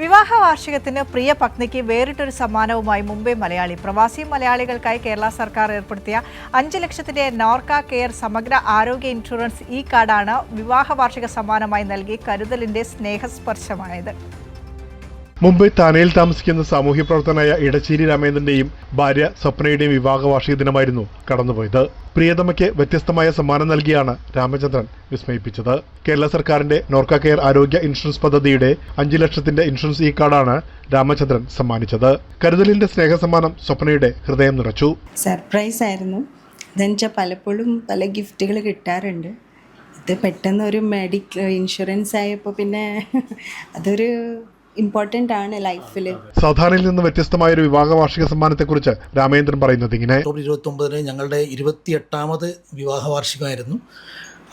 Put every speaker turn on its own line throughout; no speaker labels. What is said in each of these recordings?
വിവാഹ വാർഷികത്തിന് പ്രിയ പത്നിക്ക് വേറിട്ടൊരു സമ്മാനവുമായി മുംബൈ മലയാളി. പ്രവാസി മലയാളികൾക്കായി കേരള സർക്കാർ ഏർപ്പെടുത്തിയ അഞ്ച് ലക്ഷത്തിന്റെ നോർക്ക കെയർ സമഗ്ര ആരോഗ്യ ഇൻഷുറൻസ് ഇ കാർഡാണ് വിവാഹ വാർഷിക സമ്മാനമായി നൽകി കരുതലിന്റെ സ്നേഹസ്പർശമായത്.
മുംബൈ താനയിൽ താമസിക്കുന്ന സാമൂഹ്യ പ്രവർത്തനായ ഇടച്ചേരി രാമേന്ദ്രന്റെയും ഭാര്യ സ്വപ്നയുടെയും വിവാഹ വാർഷിക ദിനമായിരുന്നു കടന്നുപോയത്. പ്രിയതമയ്ക്ക് വ്യത്യസ്തമായ സമ്മാനം നൽകിയാണ് രാമചന്ദ്രൻ വിസ്മയിപ്പിച്ചത്. കേരള സർക്കാരിന്റെ നോർക്ക കെയർ ആരോഗ്യ ഇൻഷുറൻസ് പദ്ധതിയുടെ അഞ്ചു ലക്ഷത്തിന്റെ ഇൻഷുറൻസ് ഇ കാർഡാണ് രാമചന്ദ്രൻ സമ്മാനിച്ചത്. കരുതലിന്റെ സ്നേഹസമ്മാനം സ്വപ്നയുടെ ഹൃദയം നിറച്ചു.
സർപ്രൈസ് ആയിരുന്നു. ഇതെന്നുവെച്ചാൽ പലപ്പോഴും പല ഗിഫ്റ്റുകൾ കിട്ടാറുണ്ട്. ഇത് പെട്ടെന്ന് ഒരു മെഡിക്കൽ ഇൻഷുറൻസ് ആയപ്പോൾ പിന്നെ അതൊരു ഇമ്പോർട്ടന്റ് ആണ് ലൈഫിൽ
സാധാരണയിൽ നിന്ന് വ്യത്യസ്തമായ ഒരു വിവാഹ വാർഷിക സമ്മാനത്തെ കുറിച്ച് രാമേന്ദ്രൻ പറയുന്നത് ഇങ്ങനെ.
ഒക്ടോബർ ഇരുപത്തി ഒമ്പതിന് ഞങ്ങളുടെ ഇരുപത്തിയെട്ടാമത് വിവാഹ വാർഷികമായിരുന്നു.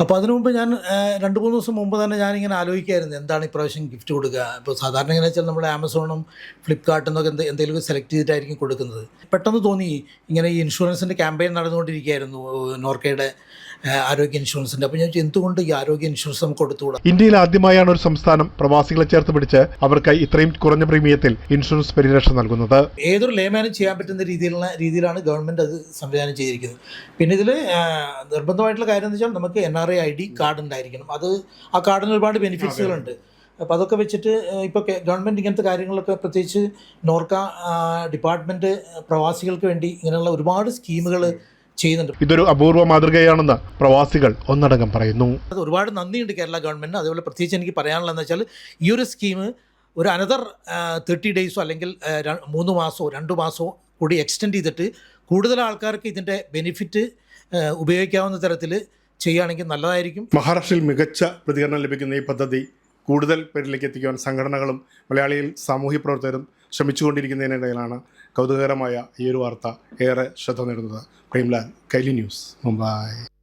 അപ്പോൾ അതിനു മുമ്പ് ഞാൻ രണ്ട് മൂന്ന് ദിവസം മുമ്പ് തന്നെ ഞാനിങ്ങനെ ആലോചിക്കായിരുന്നു എന്താണ് ഇപ്രാവശ്യം ഗിഫ്റ്റ് കൊടുക്കുക? ഇപ്പോൾ സാധാരണ എങ്ങനെ വെച്ചാൽ നമ്മുടെ ആമസോണും ഫ്ലിപ്കാർട്ടിൽ നിന്നൊക്കെ എന്ത് എന്തെങ്കിലും സെലക്ട് ചെയ്തിട്ടായിരിക്കും കൊടുക്കുന്നത്. പെട്ടെന്ന് തോന്നി ഇങ്ങനെ ഈ ഇൻഷുറൻസിന്റെ ക്യാമ്പയിൻ നടന്നുകൊണ്ടിരിക്കുകയായിരുന്നു നോർക്കയുടെ ആരോഗ്യ ഇൻഷുറൻസിന്റെ അപ്പോൾ ഞാൻ എന്തുകൊണ്ട് ഈ ആരോഗ്യ ഇൻഷുറൻസ് നമുക്ക് കൊടുത്തുകൂടാ?
ഇന്ത്യയിൽ ആദ്യമായാണ് ഒരു സംസ്ഥാനം പ്രവാസികളെ ചേർത്ത് പിടിച്ച് അവർക്ക് ഇത്രയും കുറഞ്ഞ പ്രീമിയത്തിൽ ഇൻഷുറൻസ് പരിരക്ഷ നൽകുന്നത്.
ഏതൊരു ലേമാനും ചെയ്യാൻ പറ്റുന്ന രീതിയിലുള്ള രീതിയിലാണ് ഗവൺമെന്റ് അത് സംവിധാനം ചെയ്തിരിക്കുന്നത്. പിന്നെ ഇതിൽ നിർബന്ധമായിട്ടുള്ള കാര്യം എന്ന് വെച്ചാൽ നമുക്ക് N R I I D card ഉണ്ടായിരിക്കണം. അത് ആ കാർഡിന് ഒരുപാട് ബെനിഫിറ്റ്സുകളുണ്ട്. അപ്പോൾ അതൊക്കെ വെച്ചിട്ട് ഇപ്പോൾ ഗവൺമെന്റ് ഇങ്ങനത്തെ കാര്യങ്ങളൊക്കെ പ്രത്യേകിച്ച് നോർക്ക ഡിപ്പാർട്ട്മെന്റ് പ്രവാസികൾക്ക് വേണ്ടി ഇങ്ങനെയുള്ള ഒരുപാട് സ്കീമുകൾ ചെയ്യുന്നുണ്ട്.
ഇതൊരു അപൂർവ മാതൃകയാണെന്ന് പ്രവാസികൾ ഒന്നടങ്കം പറയുന്നു.
അത് ഒരുപാട് നന്ദിയുണ്ട് കേരള ഗവൺമെന്റിന്. അതേപോലെ പ്രത്യേകിച്ച് എനിക്ക് പറയാനുള്ളതെന്ന് വെച്ചാൽ ഈ ഒരു സ്കീം ഒരു അനദർ തേർട്ടി ഡേയ്സോ അല്ലെങ്കിൽ മൂന്ന് മാസമോ രണ്ട് മാസമോ കൂടി എക്സ്റ്റെൻഡ് ചെയ്തിട്ട് കൂടുതൽ ആൾക്കാർക്ക് ഇതിന്റെ ബെനിഫിറ്റ് ഉപയോഗിക്കാവുന്ന തരത്തിൽ ചെയ്യുകയാണെങ്കിൽ നല്ലതായിരിക്കും.
മഹാരാഷ്ട്രയിൽ മികച്ച പ്രതികരണം ലഭിക്കുന്ന ഈ പദ്ധതി കൂടുതൽ പേരിലേക്ക് എത്തിക്കുവാൻ സംഘടനകളും മലയാളിയിൽ സാമൂഹ്യ പ്രവർത്തകരും ശ്രമിച്ചുകൊണ്ടിരിക്കുന്നതിനിടയിലാണ് കൗതുകകരമായ ഈ ഒരു വാർത്ത ഏറെ ശ്രദ്ധ നേടുന്നത്. പ്രേംലാൽ കൈലി ന്യൂസ് മുംബൈ.